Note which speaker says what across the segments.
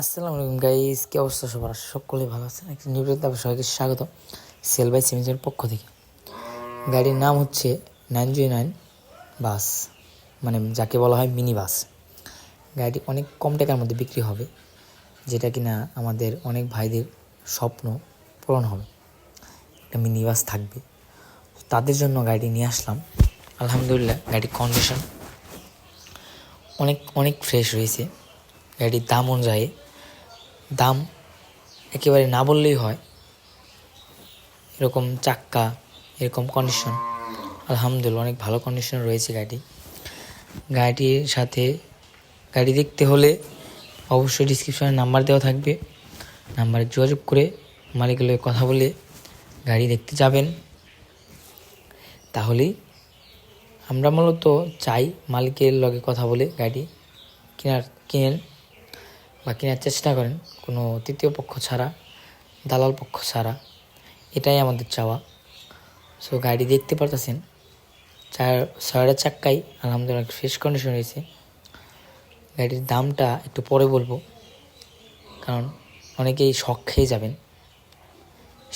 Speaker 1: আসসালামু আলাইকুম গাইস, কি অবস্থা সবার? আশা সকলেই ভালো আছেন। একটি নিউজ তারপর সবাইকে স্বাগত। সেল বাই সিমিজের পক্ষ থেকে। গাড়ির নাম হচ্ছে নাইন জিরো নাইন বাস। মানে যাকে বলা হয় মিনি বাস গাড়িটি অনেক কম টাকার মধ্যে বিক্রি হবে, যেটা কিনা আমাদের অনেক ভাইদের স্বপ্ন পূরণ হবে। একটা মিনি বাস থাকবে তাদের জন্য গাড়ি নিয়ে আসলাম। আলহামদুলিল্লাহ, গাড়ির কন্ডিশন অনেক অনেক ফ্রেশ রয়েছে। গাড়ির দাম অনুযায়ী দাম একেবারে না বললেই হয়। এরকম চাক্কা, এরকম কন্ডিশন আলহামদুলিল্লাহ, অনেক ভালো কন্ডিশন রয়েছে গাড়ি গাড়িটির সাথে, গাড়ি দেখতে হলে অবশ্যই ডিসক্রিপশনে নাম্বার দেওয়া থাকবে। নাম্বারে যোগাযোগ করে মালিকের কথা বলে গাড়ি দেখতে যাবেন। তাহলেই আমরা মূলত চাই মালিকের লগে কথা বলে গাড়ি কেনার, কিনেন বা কেনার চেষ্টা করেন। কোনো তৃতীয় পক্ষ ছাড়া, দালাল পক্ষ ছাড়া, এটাই আমাদের চাওয়া। সো গাড়ি দেখতে পারতেছেন। চার, ছয়টা চাক্কাই আলহামদুলিল্লাহ ফ্রেশ কন্ডিশন রয়েছে। গাড়ির দামটা একটু পরে বলব, কারণ অনেকেই শখ খেয়ে যাবেন।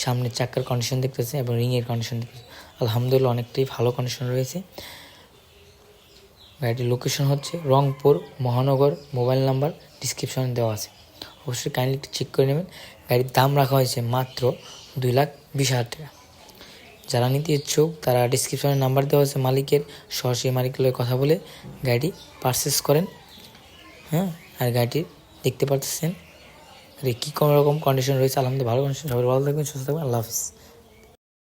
Speaker 1: সামনের চাক্কার কন্ডিশন দেখতেছে এবং রিংয়ের কন্ডিশন দেখতেছে। আলহামদুলিল্লাহ অনেকটাই ভালো কন্ডিশন রয়েছে। গাড়িটির লোকেশন হচ্ছে রংপুর, মহানগর মোবাইল নাম্বার ডিসক্রিপশনে দেওয়া আছে। অবশ্যই কাইন্ডলি একটু চেক করে নেবেন। গাড়ির দাম রাখা হয়েছে মাত্র দুই লাখ বিশ হাজার টাকা। যারা নিতে ইচ্ছুক, তারা ডিসক্রিপশনে নাম্বার দেওয়া হয়েছে মালিকের, সরাসরি মালিকের কথা বলে গাড়ি পারচেস করেন। হ্যাঁ আর গাড়িটি দেখতে পারতেছেন। আরে কী কোনো রকম কন্ডিশন রয়েছে? আলহামদুলিল্লাহ, ভালো কন্ডিশন সবাই ভালো থাকবেন, সুস্থ থাকবেন। আল্লাহ হাফিজ।